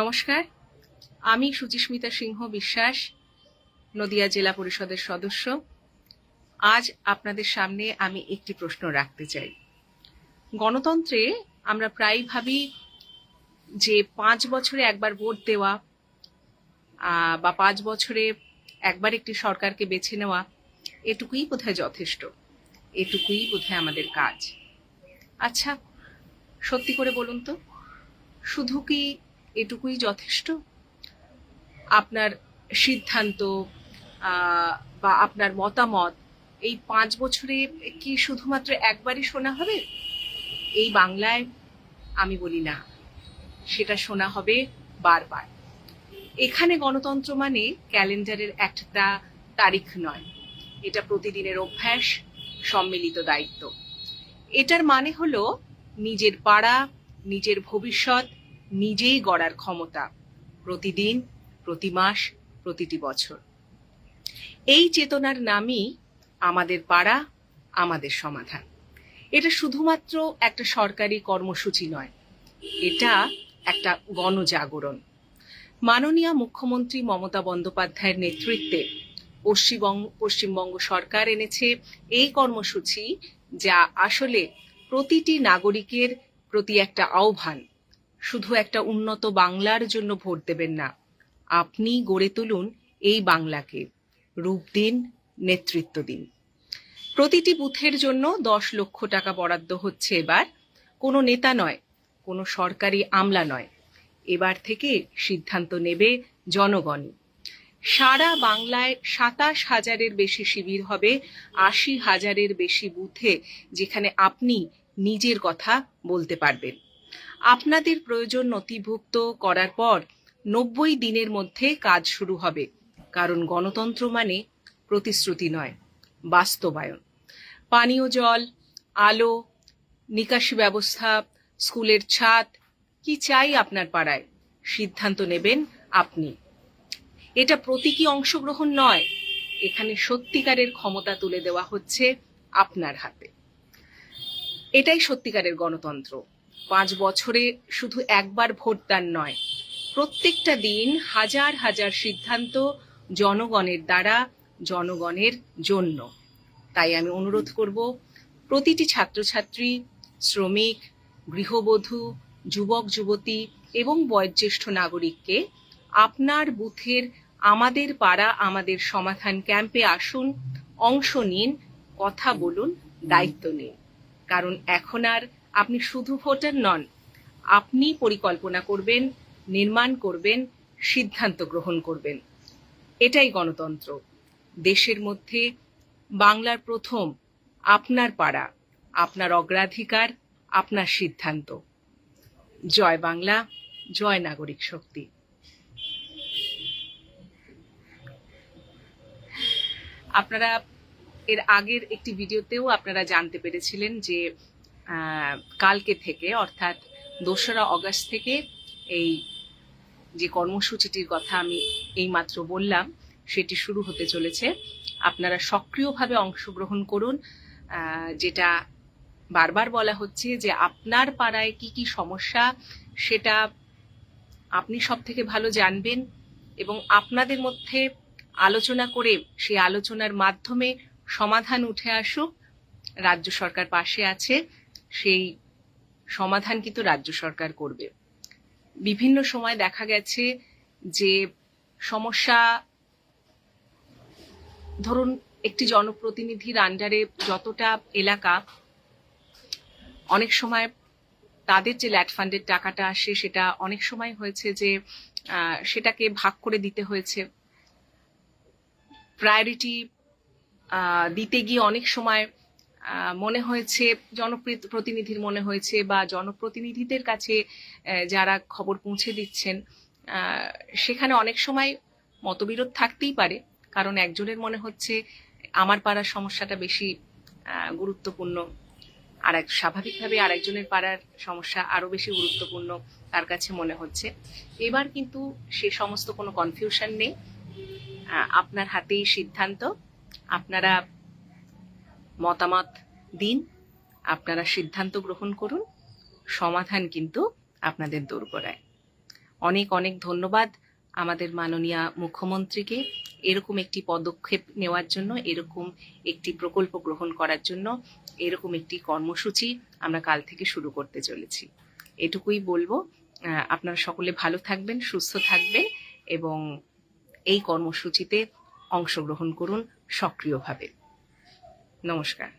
নমস্কার। আমি সুচিস্মিতা সিংহ বিশ্বাস, নদিয়া জেলা পরিষদের সদস্য। আজ আপনাদের সামনে আমি একটি প্রশ্ন রাখতে চাই। গণতন্ত্রে আমরা প্রায় ভাবি যে পাঁচ বছরে একবার ভোট দেওয়া বা পাঁচ বছরে একবার একটি সরকারকে বেছে নেওয়া, এটুকুই বোধহয় যথেষ্ট। এটুকুই বোধহয় আমাদের কাজ। আচ্ছা সত্যি করে বলুন তো, শুধু কি এটুকুই যথেষ্ট? আপনার সিদ্ধান্ত বা আপনার মতামত, এই পাঁচ বছরে কি শুধুমাত্র একবারই শোনা হবে? এই বাংলায় আমি বলি না, সেটা শোনা হবে বারবার। এখানে গণতন্ত্র মানে ক্যালেন্ডারের একটা তারিখ নয়, এটা প্রতিদিনের অভ্যাস, সম্মিলিত দায়িত্ব। এটার মানে হলো নিজের পাড়া, নিজের ভবিষ্যৎ নিজেই গড়ার ক্ষমতা প্রতিদিন, প্রতি মাস, প্রতিটি বছর। এই চেতনার নামই আমাদের পাড়া, আমাদের সমাধান। এটা শুধুমাত্র একটা সরকারি কর্মসূচি নয়, এটা একটা গণজাগরণ। মাননীয় মুখ্যমন্ত্রী মমতা বন্দ্যোপাধ্যায়ের নেতৃত্বে পশ্চিমবঙ্গ পশ্চিমবঙ্গ সরকার এনেছে এই কর্মসূচি, যা আসলে প্রতিটি নাগরিকের প্রতি একটা আহ্বান। শুধু একটা উন্নত বাংলার জন্য ভোট দেবেন না। আপনি গড়ে তুলুন এই বাংলাকে। রূপ দিন, নেতৃত্ব দিন। প্রতিটি বুথের জন্য দশ লক্ষ টাকা বরাদ্দ হচ্ছে এবার। কোনো নেতা নয়, কোনো সরকারি আমলা নয়। এবার থেকে সিদ্ধান্ত নেবে জনগণই সারা বাংলায় সাতাশ হাজারের বেশি শিবির হবে, আশি হাজারের বেশি বুথে যেখানে আপনি নিজের কথা বলতে পারবেন। আপনাদের প্রয়োজন নথিভুক্ত করার পর নব্বই দিনের মধ্যে কাজ শুরু হবে। কারণ গণতন্ত্র মানে প্রতিশ্রুতি নয়, বাস্তবায়ন। পানীয় জল, আলো, নিকাশি ব্যবস্থা, স্কুলের ছাদ, কি চাই আপনার পাড়ায়? সিদ্ধান্ত নেবেন আপনি। এটা প্রতীকী অংশগ্রহণ নয়, এখানে সত্যিকারের ক্ষমতা তুলে দেওয়া হচ্ছে আপনার হাতে। এটাই সত্যিকারের গণতন্ত্র। পাঁচ বছরে শুধু একবার ভোটদান নয়, প্রত্যেকটা দিন হাজার হাজার সিদ্ধান্ত জনগণের দ্বারা, জনগণের জন্য। তাই আমি অনুরোধ করব, প্রতিটি ছাত্রছাত্রী, শ্রমিক, গৃহবধূ, যুবক, যুবতী এবং বয়োজ্যেষ্ঠ নাগরিককে আপনার বুথের আমাদের পাড়া, আমাদের সমাধান ক্যাম্পে আসুন, অংশ নিন, কথা বলুন, দায়িত্ব নিন। কারণ এখন আর আপনি শুধু ভোটার নন, আপনি পরিকল্পনা করবেন, নির্মাণ করবেন, সিদ্ধান্ত গ্রহণ করবেন। এটাই গণতন্ত্র। দেশের মধ্যে বাংলার প্রথম আপনার পাড়া, আপনার অগ্রাধিকার, আপনার সিদ্ধান্ত। জয় বাংলা, জয় নাগরিক শক্তি। আপনারা এর আগের একটি ভিডিওতেও আপনারা জানতে পেরেছিলেন যে কালকে থেকে, অর্থাৎ দোসরা অগস্ট থেকে এই যে কর্মসূচিটির কথা আমি এইমাত্র বললাম, সেটি শুরু হতে চলেছে। আপনারা সক্রিয়ভাবে অংশগ্রহণ করুন। যেটা বারবার বলা হচ্ছে যে আপনার পাড়ায় কি কি সমস্যা, সেটা আপনি সব থেকে ভালো জানবেন এবং আপনাদের মধ্যে আলোচনা করে সেই আলোচনার মাধ্যমে সমাধান উঠে আসুক। রাজ্য সরকার পাশে আছে। সেই সমাধান কিন্তু রাজ্য সরকার করবে। বিভিন্ন সময় দেখা গেছে যে সমস্যা, ধরুন একটি জনপ্রতিনিধির আন্ডারে যতটা এলাকা, অনেক সময় তাদের যে ল্যাট ফান্ডের টাকাটা আসে সেটা অনেক সময় হয়েছে যে সেটাকে ভাগ করে দিতে হয়েছে। প্রায়োরিটি দিতে গিয়ে অনেক সময় মনে হয়েছে জনপ্রতিনিধির মনে হয়েছে বা জনপ্রতিনিধিদের কাছে যারা খবর পৌঁছে দিচ্ছেন সেখানে অনেক সময় মতবিরোধ থাকতেই পারে। কারণ একজনের মনে হচ্ছে আমার পাড়ার সমস্যাটা বেশি গুরুত্বপূর্ণ আর এক স্বাভাবিকভাবে আরেকজনের পাড়ার সমস্যা আরও বেশি গুরুত্বপূর্ণ তার কাছে মনে হচ্ছে। এবার কিন্তু সে সমস্ত কোনো কনফিউশন নেই। আপনার হাতেই সিদ্ধান্ত, আপনারা মতামত দিন, আপনারা সিদ্ধান্ত গ্রহণ করুন, সমাধান কিন্তু আপনাদের দোরগোড়ায়। অনেক অনেক ধন্যবাদ আমাদের মাননীয় মুখ্যমন্ত্রীকে এরকম একটি পদক্ষেপ নেওয়ার জন্য, এরকম একটি প্রকল্প গ্রহণ করার জন্য, এরকম একটি কর্মসূচি আমরা কাল থেকে শুরু করতে চলেছি। এটুকুই বলব আপনারা সকলে ভালো থাকবেন, সুস্থ থাকবেন এবং এই কর্মসূচিতে অংশগ্রহণ করুন সক্রিয়ভাবে। নমস্কার